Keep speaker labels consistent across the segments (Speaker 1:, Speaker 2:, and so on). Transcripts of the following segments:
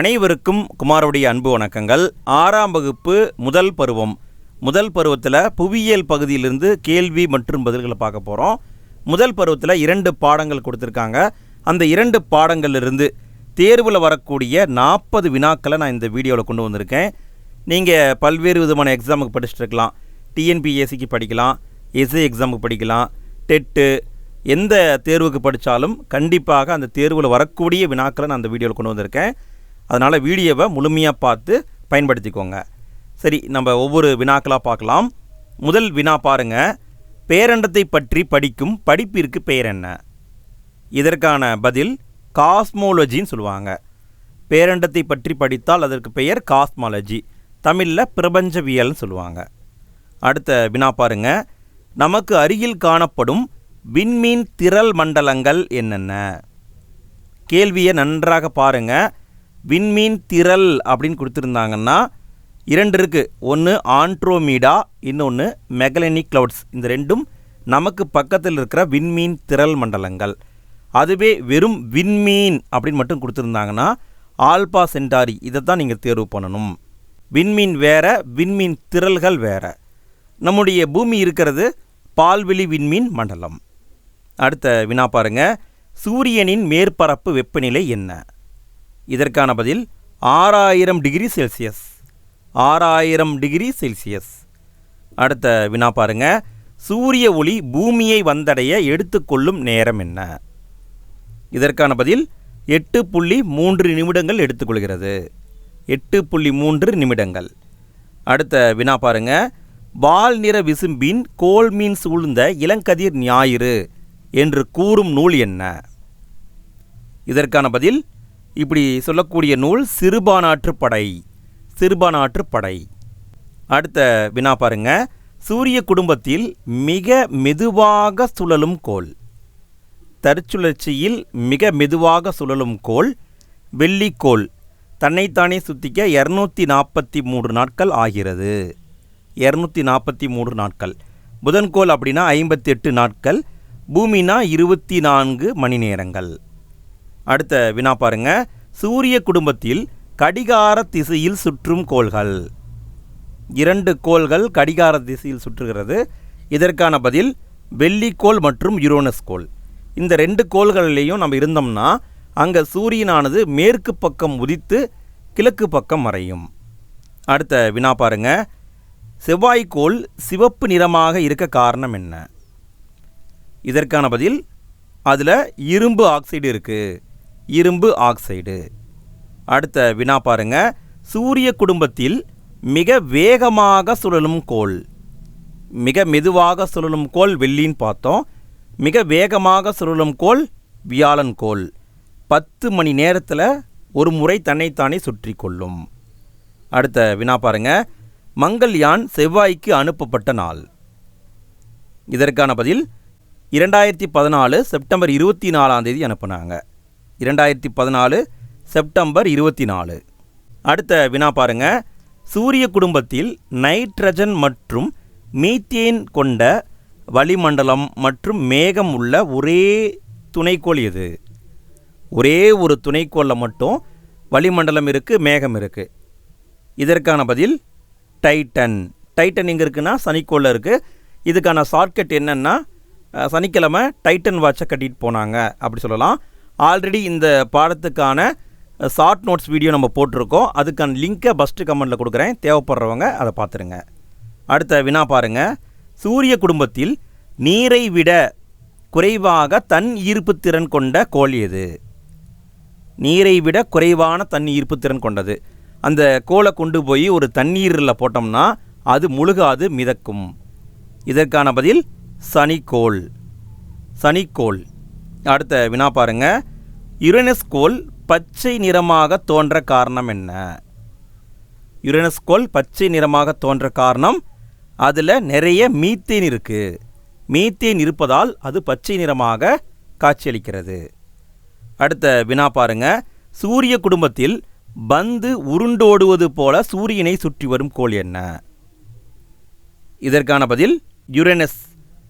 Speaker 1: அனைவருக்கும் குமாரோடைய அன்பு வணக்கங்கள். ஆறாம் வகுப்பு முதல் பருவம். முதல் பருவத்தில் புவியியல் பகுதியிலிருந்து கேள்வி மற்றும் பதில்களை பார்க்க போகிறோம் முதல் பருவத்தில் இரண்டு பாடங்கள் கொடுத்துருக்காங்க. அந்த இரண்டு பாடங்கள்லேருந்து தேர்வில் வரக்கூடிய நாற்பது வினாக்களை நான் இந்த வீடியோவில் கொண்டு வந்திருக்கேன். நீங்கள் பல்வேறு விதமான எக்ஸாமுக்கு படிச்சுட்டு இருக்கலாம் டிஎன்பிஎஸ்சிக்கு படிக்கலாம். எஸ்ஏ எக்ஸாமுக்கு படிக்கலாம். டெட்டு எந்த தேர்வுக்கு படித்தாலும் கண்டிப்பாக அந்த தேர்வில் வரக்கூடிய வினாக்களை நான் அந்த வீடியோவில் கொண்டு வந்திருக்கேன். அதனால் வீடியோவை முழுமையாக பார்த்து பயன்படுத்திக்கோங்க. சரி நம்ம ஒவ்வொரு வினாக்களாக பார்க்கலாம். முதல் வினா பாருங்க. பேரண்டத்தை பற்றி படிக்கும் படிப்பிற்கு பெயர் என்ன? இதற்கான பதில் காஸ்மோலஜின்னு சொல்லுவாங்க. பேரண்டத்தை பற்றி படித்தால் அதற்கு பெயர் காஸ்மாலஜி. தமிழில் பிரபஞ்சவியல்னு சொல்லுவாங்க. அடுத்த வினா பாருங்க. நமக்கு அருகில் காணப்படும் விண்மீன் திரள் மண்டலங்கள் என்னென்ன? கேள்வியை நன்றாக பாருங்கள் விண்மீன் திரள் அப்படின்னு கொடுத்துருந்தாங்கன்னா இரண்டு இருக்குது ஒன்று ஆண்ட்ரோமீடா இன்னொன்று மெகலனிக் கிளவுட்ஸ் இந்த ரெண்டும் நமக்கு பக்கத்தில் இருக்கிற விண்மீன் திரள் மண்டலங்கள். அதுவே வெறும் விண்மீன் அப்படின்னு மட்டும் கொடுத்துருந்தாங்கன்னா ஆல்பா சென்டாரி இதை தான் நீங்கள் தேர்வு பண்ணணும். விண்மீன் வேறு விண்மீன் திரள்கள் வேறு. நம்முடைய பூமி இருக்கிறது பால்வெளி விண்மீன் மண்டலம். அடுத்த வினா பாருங்க. சூரியனின் மேற்பரப்பு வெப்பநிலை என்ன? இதற்கான பதில் ஆறாயிரம் டிகிரி செல்சியஸ். ஆறாயிரம் டிகிரி செல்சியஸ். அடுத்த வினா பாருங்க. சூரிய ஒளி பூமியை வந்தடைய எடுத்துக்கொள்ளும் நேரம் என்ன? இதற்கான பதில் எட்டு புள்ளி மூன்று நிமிடங்கள் எடுத்துக்கொள்கிறது எட்டு புள்ளி மூன்று நிமிடங்கள். அடுத்த வினா பாருங்க. வால் நிற விசும்பின் கோல் மீன் சூழ்ந்த இளங்கதிர் ஞாயிறு என்று கூறும் நூல் என்ன? இதற்கான பதில் இப்படி சொல்லக்கூடிய நூல் சிறுபானாற்று படை சிறுபானாற்று படை. அடுத்த வினா பாருங்க. சூரிய குடும்பத்தில் மிக மெதுவாக சுழலும் கோள். தற்சுழற்சியில் மிக மெதுவாக சுழலும் கோள் வெள்ளிக்கோள் தன்னைத்தானே சுத்திக்க இரநூத்தி நாற்பத்தி மூன்று நாட்கள் ஆகிறது. இரநூத்தி நாற்பத்தி மூன்று நாட்கள். புதன்கோள் அப்படின்னா ஐம்பத்தி எட்டு நாட்கள். பூமினா இருபத்தி நான்கு மணி நேரங்கள். அடுத்த வினா பாருங்க. சூரிய குடும்பத்தில் கடிகார திசையில் சுற்றும் கோள்கள். இரண்டு கோள்கள் கடிகார திசையில் சுற்றுகிறது. இதற்கான பதில் வெள்ளிக்கோள் மற்றும் யுரோனஸ் கோள். இந்த ரெண்டு கோள்களிலேயும் நம்ம இருந்தோம்னா அங்கே சூரியனானது மேற்கு பக்கம் உதித்து கிழக்கு பக்கம் மறையும். அடுத்த வினா பாருங்க. செவ்வாய்க்கோள் சிவப்பு நிறமாக இருக்க காரணம் என்ன? இதற்கான பதில் அதில் இரும்பு ஆக்சைடு இருக்குது இரும்பு ஆக்சைடு. அடுத்த வினா பாருங்க. சூரிய குடும்பத்தில் மிக வேகமாக சுழலும் கோள். மிக மெதுவாக சுழலும் கோள் வெள்ளின்னு பார்த்தோம். மிக வேகமாக சுழலும் கோள் வியாழன் கோள். பத்து மணி நேரத்தில் ஒரு முறை தன்னைத்தானே சுற்றி கொள்ளும். அடுத்த வினா பாருங்க. மங்கள்யான் செவ்வாய்க்கு அனுப்பப்பட்ட நாள். இதற்கான பதில் இரண்டாயிரத்தி பதினாலு செப்டம்பர் இருபத்தி நாலாம் தேதி அனுப்புனாங்க. இரண்டாயிரத்தி பதினாலு செப்டம்பர் இருபத்தி நாலு அடுத்த வினா பாருங்க. சூரிய குடும்பத்தில் நைட்ரஜன் மற்றும் மீத்தேன் கொண்ட வளிமண்டலம் மற்றும் மேகம் உள்ள ஒரே துணைக்கோள் எது? ஒரே ஒரு துணைக்கோளில் மட்டும் வளிமண்டலம் இருக்குது மேகம் இருக்குது இதற்கான பதில் டைட்டன். டைட்டன் எங்கே இருக்குன்னா சனிக்கோளில் இருக்குது இதுக்கான ஷார்ட்கட் என்னென்னா சனிக்கிழமை டைட்டன் வாட்சை கட்டிட்டு போனாங்க அப்படி சொல்லலாம். ஆல்ரெடி இந்த பாடத்துக்கான ஷார்ட் நோட்ஸ் வீடியோ நம்ம போட்டிருக்கோம். அதுக்கான லிங்க்கை ஃபஸ்ட்டு கமெண்ட்டில் கொடுக்குறேன். தேவைப்படுறவங்க அதை பார்த்துருங்க. அடுத்த வினா பாருங்கள் சூரிய குடும்பத்தில் நீரை விட குறைவாக தன் ஈர்ப்பு திறன் கொண்ட கோள் எது? நீரை விட குறைவான தன் ஈர்ப்பு திறன் கொண்டது. அந்த கோலை கொண்டு போய் ஒரு தண்ணீரில் போட்டோம்னா அது முழுகாது மிதக்கும். இதற்கான பதில் சனிக்கோள். சனிக்கோள். அடுத்த வினா பாருங்கள் யுரேனஸ் கோள் பச்சை நிறமாக தோன்ற காரணம் என்ன? யுரேனஸ் கோல் பச்சை நிறமாக தோன்ற காரணம் அதில் நிறைய மீத்தேன் இருக்குது மீத்தேன் இருப்பதால் அது பச்சை நிறமாக காட்சியளிக்கிறது. அடுத்த வினா பாருங்க. சூரிய குடும்பத்தில் பந்து உருண்டோடுவது போல சூரியனை சுற்றி வரும் கோள் என்ன? இதற்கான பதில் யுரேனஸ்.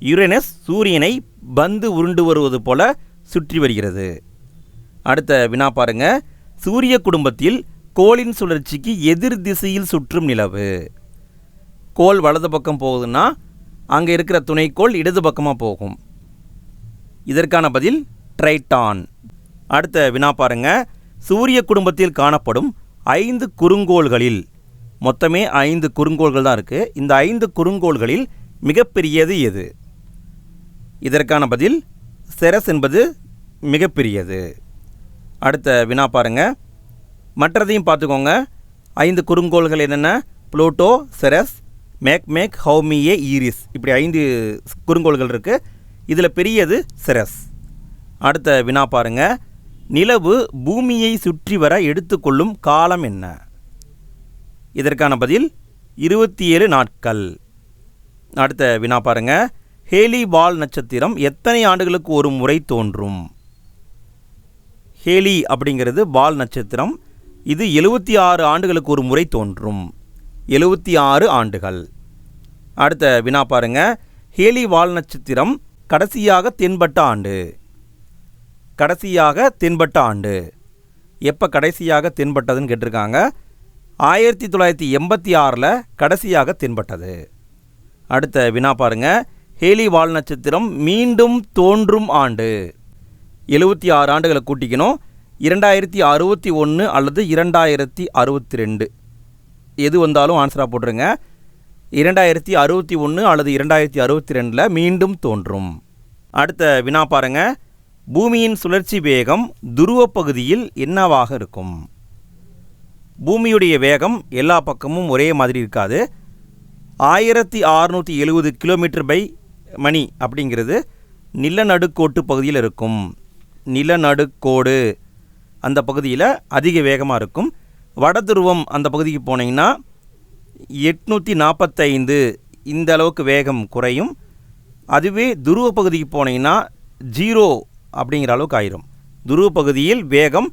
Speaker 1: யுரேனஸ் சூரியனை பந்து உருண்டு வருவது போல சுற்றி வருகிறது. அடுத்த வினா பாருங்க. சூரிய குடும்பத்தில் கோளின் சுழற்சிக்கு எதிர் திசையில் சுற்றும் நிலவு. கோள் வலது பக்கம் போகுதுன்னா அங்கே இருக்கிற துணைக்கோள் இடது பக்கமாக போகும். இதற்கான பதில் ட்ரைட்டான். அடுத்த வினா பாருங்க. சூரிய குடும்பத்தில் காணப்படும் ஐந்து குறுங்கோள்களில் மொத்தமே ஐந்து குறுங்கோள்கள் தான் இருக்குது இந்த ஐந்து குறுங்கோள்களில் மிகப்பெரியது எது? இதற்கான பதில் செரஸ் என்பது மிகப்பெரியது. அடுத்த வினா பாருங்க. மற்றதையும் பார்த்துக்கோங்க. ஐந்து குறுங்கோள்கள் என்னென்ன? Pluto Ceres Makemake Haumea Eris. இப்படி ஐந்து குறுங்கோள்கள் இருக்குது இதில் பெரியது செரஸ். அடுத்த வினா பாருங்க. நிலவு பூமியை சுற்றி வர எடுத்துக்கொள்ளும் காலம் என்ன? இதற்கான பதில் இருபத்தி ஏழு நாட்கள். அடுத்த வினா பாருங்க. ஹேலி வால் நட்சத்திரம் எத்தனை ஆண்டுகளுக்கு ஒரு முறை தோன்றும்? ஹேலி அப்படிங்கிறது வால் நட்சத்திரம். இது எழுபத்தி ஆறு ஆண்டுகளுக்கு ஒரு முறை தோன்றும். எழுபத்தி ஆறு ஆண்டுகள். அடுத்த வினா பாருங்க. ஹேலி வால் நட்சத்திரம் கடைசியாக தென்பட்ட ஆண்டு. கடைசியாக தென்பட்ட ஆண்டு. எப்போ கடைசியாக தென்பட்டதுன்னு கேட்டிருக்காங்க? ஆயிரத்தி தொள்ளாயிரத்தி எண்பத்தி ஆறில் கடைசியாக தென்பட்டது. அடுத்த வினா பாருங்க. ஹேலி வால் நட்சத்திரம் மீண்டும் தோன்றும் ஆண்டு. எழுபத்தி ஆறு ஆண்டுகளை கூட்டிக்கணும். இரண்டாயிரத்தி அறுபத்தி ஒன்று அல்லது இரண்டாயிரத்தி அறுபத்தி ரெண்டு. எது வந்தாலும் ஆன்சராக போட்டுருங்க. இரண்டாயிரத்தி அறுபத்தி ஒன்று அல்லது இரண்டாயிரத்தி அறுபத்தி ரெண்டில் மீண்டும் தோன்றும். அடுத்த வினா பாருங்க. பூமியின் சுழற்சி வேகம் துருவ பகுதியில் என்னவாக இருக்கும்? பூமியுடைய வேகம் எல்லா பக்கமும் ஒரே மாதிரி இருக்காது. ஆயிரத்தி அறுநூற்றி எழுபது கிலோமீட்டர் பை மணி அப்படிங்கிறது நிலநடுக்கோட்டு பகுதியில் இருக்கும். நிலநடுக்கோடு. அந்த பகுதியில் அதிக வேகமாக இருக்கும். வட துருவம் அந்த பகுதிக்கு போனீங்கன்னா எட்நூற்றி நாற்பத்தைந்து இந்த அளவுக்கு வேகம் குறையும். அதுவே துருவ பகுதிக்கு போனீங்கன்னா ஜீரோ அப்படிங்கிற அளவுக்கு ஆயிரும். துருவ பகுதியில் வேகம்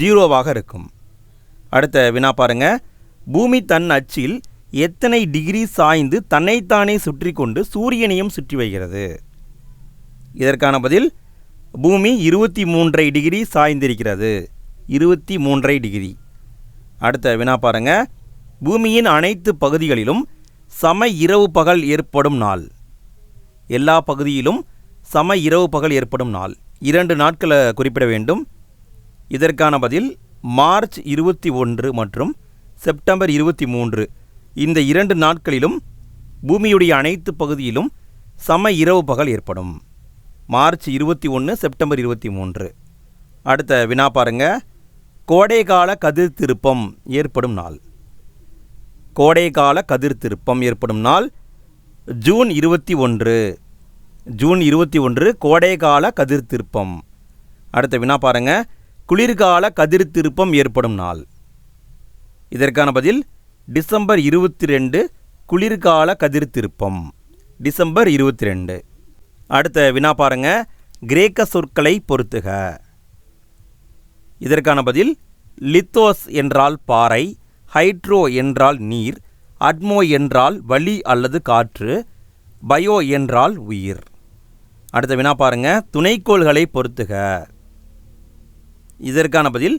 Speaker 1: ஜீரோவாக இருக்கும். அடுத்த வினா பாருங்க. பூமி தன் அச்சில் எத்தனை டிகிரி சாய்ந்து தன்னைத்தானே சுற்றி கொண்டு சூரியனையும் சுற்றி வைக்கிறது இதற்கான பதில் பூமி இருபத்தி மூன்றை டிகிரி சாய்ந்திருக்கிறது. இருபத்தி மூன்றை டிகிரி. அடுத்த வினா பாருங்க. பூமியின் அனைத்து பகுதிகளிலும் சம இரவு பகல் ஏற்படும் நாள். எல்லா பகுதியிலும் சம இரவு பகல் ஏற்படும் நாள். இரண்டு நாட்களை குறிப்பிட வேண்டும். இதற்கான பதில் மார்ச் இருபத்தி ஒன்று மற்றும் செப்டம்பர் இருபத்தி மூன்று. இந்த இரண்டு நாட்களிலும் பூமியுடைய அனைத்து பகுதியிலும் சம இரவு பகல் ஏற்படும். மார்ச் இருபத்தி ஒன்று செப்டம்பர் இருபத்தி மூன்று. அடுத்த வினா பாருங்க. கோடைகால கதிர் திருப்பம் ஏற்படும் நாள். கோடைகால கதிர் திருப்பம் ஏற்படும் நாள் ஜூன் இருபத்தி ஒன்று. ஜூன் இருபத்தி ஒன்று கோடைகால கதிர் திருப்பம். அடுத்த வினா பாருங்க. குளிர்கால கதிர் திருப்பம் ஏற்படும் நாள். இதற்கான பதில் டிசம்பர் இருபத்தி ரெண்டு குளிர்கால கதிர் திருப்பம். டிசம்பர் இருபத்தி ரெண்டு. அடுத்த வினா பாருங்க. கிரேக்க சொற்களை பொறுத்துக. இதற்கான பதில் லித்தோஸ் என்றால் பாறை ஹைட்ரோ என்றால் நீர் அட்மோ என்றால் வலி அல்லது காற்று பயோ என்றால் உயிர். அடுத்த வினா பாருங்க. துணைக்கோள்களை பொறுத்துக. இதற்கான பதில்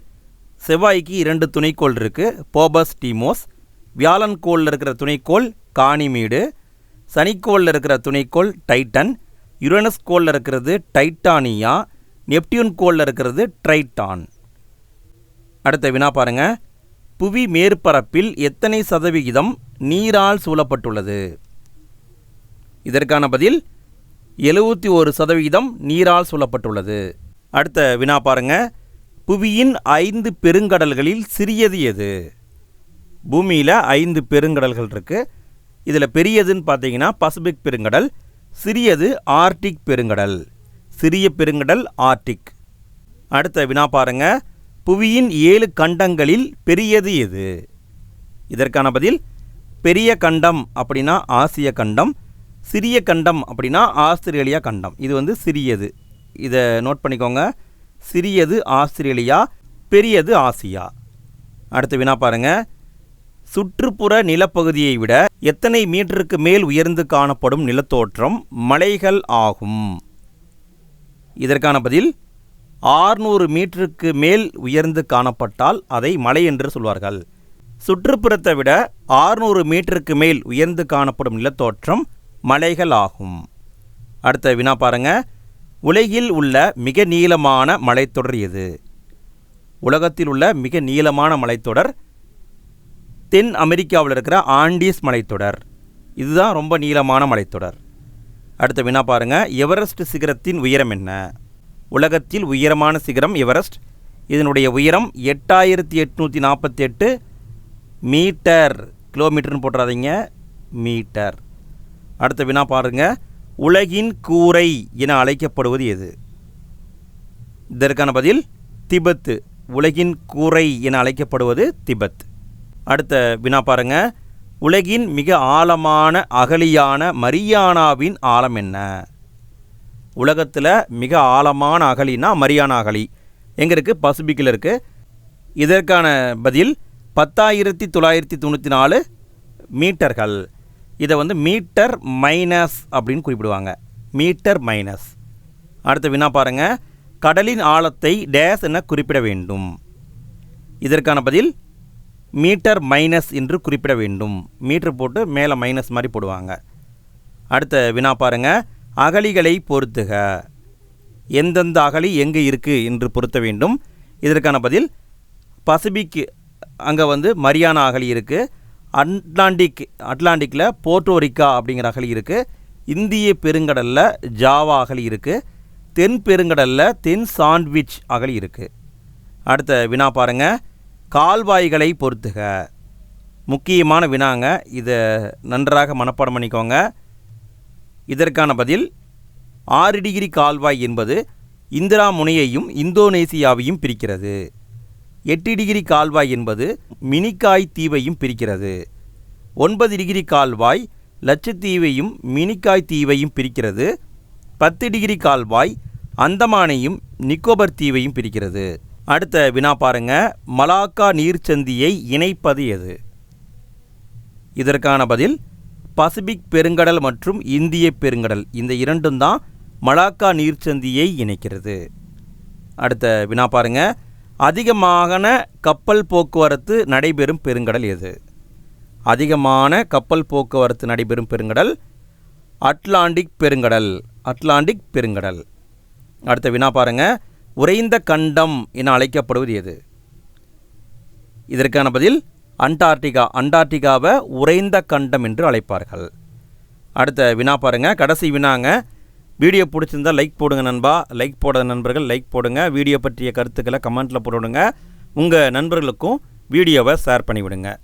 Speaker 1: செவ்வாய்க்கு இரண்டு துணைக்கோள் இருக்கு. Phobos Deimos. வியாழன் கோளில் இருக்கிற துணைக்கோள் காணிமீடு. சனிக்கோளில் இருக்கிற துணைக்கோள் டைட்டன். யுரேனஸ் கோளில் இருக்கிறது டைட்டானியா நெப்டியூன் கோளில் இருக்கிறது ட்ரைட்டான் அடுத்த வினா பாருங்க. புவி மேற்பரப்பில் எத்தனை சதவிகிதம் நீரால் சூழப்பட்டுள்ளது? இதற்கான பதில் எழுபத்தி ஒரு சதவிகிதம் நீரால் சூழப்பட்டுள்ளது. அடுத்த வினா பாருங்க. புவியின் ஐந்து பெருங்கடல்களில் சிறியது எது? பூமியில் ஐந்து பெருங்கடல்கள் இருக்குது இதில் பெரியதுன்னு பார்த்தீங்கன்னா பசிபிக் பெருங்கடல் சிறியது ஆர்டிக் பெருங்கடல். சிறிய பெருங்கடல் ஆர்டிக். அடுத்த வினா பாருங்க. புவியின் ஏழு கண்டங்களில் பெரியது எது? இதற்கான பதில் பெரிய கண்டம் அப்படின்னா ஆசிய கண்டம் சிறிய கண்டம் அப்படின்னா ஆஸ்திரேலியா கண்டம். இது வந்து சிறியது. இதை நோட் பண்ணிக்கோங்க. சிறியது ஆஸ்திரேலியா பெரியது ஆசியா. அடுத்த வினா பாருங்க. சுற்றுப்புற நிலப்பகுதியை விட எத்தனை மீட்டருக்கு மேல் உயர்ந்து காணப்படும் நிலத்தோற்றம் மலைகள் ஆகும்? இதற்கான பதில் ஆறுநூறு மீட்டருக்கு மேல் உயர்ந்து காணப்பட்டால் அதை மலை என்று சொல்வார்கள். சுற்றுப்புறத்தை விட ஆறுநூறு மீட்டருக்கு மேல் உயர்ந்து காணப்படும் நிலத்தோற்றம் மலைகள் ஆகும். அடுத்த வினா பாருங்க. உலகில் உள்ள மிக நீளமான மலைத்தொடர் எது? உலகத்தில் உள்ள மிக நீளமான மலைத்தொடர் தென் அமெரிக்காவில் இருக்கிற ஆண்டீஸ் மலைத்தொடர். இதுதான் ரொம்ப நீளமான மலைத்தொடர். அடுத்த வினா பாருங்கள் எவரெஸ்ட் சிகரத்தின் உயரம் என்ன? உலகத்தில் உயரமான சிகரம் எவரெஸ்ட்? இதனுடைய உயரம் எட்டாயிரத்தி எட்நூற்றி நாற்பத்தி எட்டு மீட்டர். கிலோமீட்டர்னு போட்டுறாதீங்க. மீட்டர். அடுத்த வினா பாருங்கள் உலகின் கூரை என அழைக்கப்படுவது எது? இதற்கான பதில் திபெத்து. உலகின் கூரை என அழைக்கப்படுவது திபெத் அடுத்த வினா பாருங்க. உலகின் மிக ஆழமான அகலியான மரியானாவின் ஆழம் என்ன? உலகத்தில் மிக ஆழமான அகலினா மரியானா அகலி. எங்கே இருக்குது பசிபிக்கில் இருக்குது இதற்கான பதில் பத்தாயிரத்தி தொள்ளாயிரத்தி தொண்ணூற்றி நாலு மீட்டர்கள். இதை வந்து மீட்டர் மைனஸ் அப்படின்னு குறிப்பிடுவாங்க. Metre minus. அடுத்த வினா பாருங்க. கடலின் ஆழத்தை டேஸ் என குறிப்பிட வேண்டும். இதற்கான பதில் மீட்டர் மைனஸ் என்று குறிப்பிட வேண்டும். மீட்டர் போட்டு மேலே மைனஸ் மாதிரி போடுவாங்க. அடுத்த வினா பாருங்க. அகலிகளை பொருத்துக. எந்தெந்த அகலி எங்கே இருக்குது என்று பொருத்த வேண்டும். இதற்கான பதில் பசிபிக் அங்கே வந்து மரியானா அகலி இருக்குது அட்லாண்டிக் அட்லாண்டிக்கில் போர்ட்டோரிக்கா அப்படிங்கிற அகலி இருக்குது இந்திய பெருங்கடலில் ஜாவா அகலி இருக்குது தென் பெருங்கடலில் தென் சாண்ட்விச் அகலி இருக்குது அடுத்த வினா பாருங்கள் கால்வாய்களை பொறுத்துக. முக்கியமான வினாங்க இதை நன்றாக மனப்பாடம் பண்ணிக்கோங்க. இதற்கான பதில் ஆறு டிகிரி கால்வாய் என்பது இந்திரா முனையையும் இந்தோனேசியாவையும் பிரிக்கிறது. எட்டு டிகிரி கால்வாய் என்பது மினிக்காய் தீவையும் பிரிக்கிறது. ஒன்பது டிகிரி கால்வாய் லட்சத்தீவையும் மினிக்காய் தீவையும் பிரிக்கிறது. பத்து டிகிரி கால்வாய் அந்தமானையும் நிக்கோபர் தீவையும் பிரிக்கிறது. அடுத்த வினா பாருங்க. மலாக்கா நீர்ச்சந்தியை இணைப்பது எது? இதற்கான பதில் பசிபிக் பெருங்கடல் மற்றும் இந்திய பெருங்கடல். இந்த இரண்டும் தான் மலாக்கா நீர்ச்சந்தியை இணைக்கிறது. அடுத்த வினா பாருங்க. அதிகமான கப்பல் போக்குவரத்து நடைபெறும் பெருங்கடல் எது? அதிகமான கப்பல் போக்குவரத்து நடைபெறும் பெருங்கடல் அட்லாண்டிக் பெருங்கடல். அட்லாண்டிக் பெருங்கடல். அடுத்த வினா பாருங்கள் உறைந்த கண்டம் என அழைக்கப்படுவது எது? இதற்கான பதில் அண்டார்டிகா. அண்டார்டிகாவை உறைந்த கண்டம் என்று அழைப்பார்கள். அடுத்த வினா பாருங்கள் கடைசி வினாங்க. வீடியோ பிடிச்சிருந்தா லைக் போடுங்க நண்பா. லைக் போடாத நண்பர்கள் லைக் போடுங்க. வீடியோ பற்றிய கருத்துக்களை கமெண்ட்டில் போடுங்க. உங்கள் நண்பர்களுக்கும் வீடியோவை ஷேர் பண்ணிவிடுங்க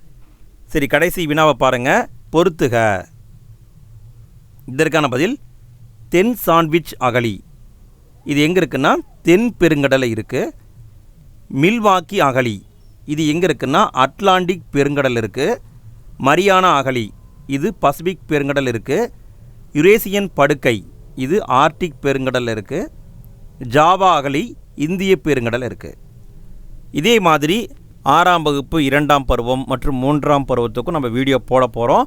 Speaker 1: சரி கடைசி வினாவை பாருங்கள் பொறுத்துக. இதற்கான பதில் தென் சாண்ட்விச் அகலி. இது எங்கே இருக்குன்னா தென் பெருங்கடலை இருக்குது மில்வாக்கி அகழி இது எங்கே இருக்குன்னா அட்லாண்டிக் பெருங்கடல் இருக்குது மரியானா அகழி இது பசிபிக் பெருங்கடல் இருக்குது யுரேசியன் படுக்கை. இது ஆர்டிக் பெருங்கடல் இருக்குது ஜாவா அகழி இந்திய பெருங்கடல் இருக்குது இதே மாதிரி ஆறாம் வகுப்பு இரண்டாம் பருவம் மற்றும் மூன்றாம் பருவத்துக்கும் நம்ம வீடியோ போட போகிறோம்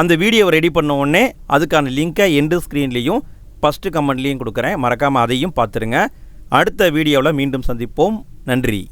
Speaker 1: அந்த வீடியோவை ரெடி பண்ண உடனே அதுக்கான லிங்க்கை எண்டு ஸ்க்ரீன்லேயும் ஃபஸ்ட்டு கமெண்ட்லேயும் கொடுக்குறேன். மறக்காமல் அதையும் பார்த்துருங்க. அடுத்த வீடியோவில் மீண்டும் சந்திப்போம். நன்றி.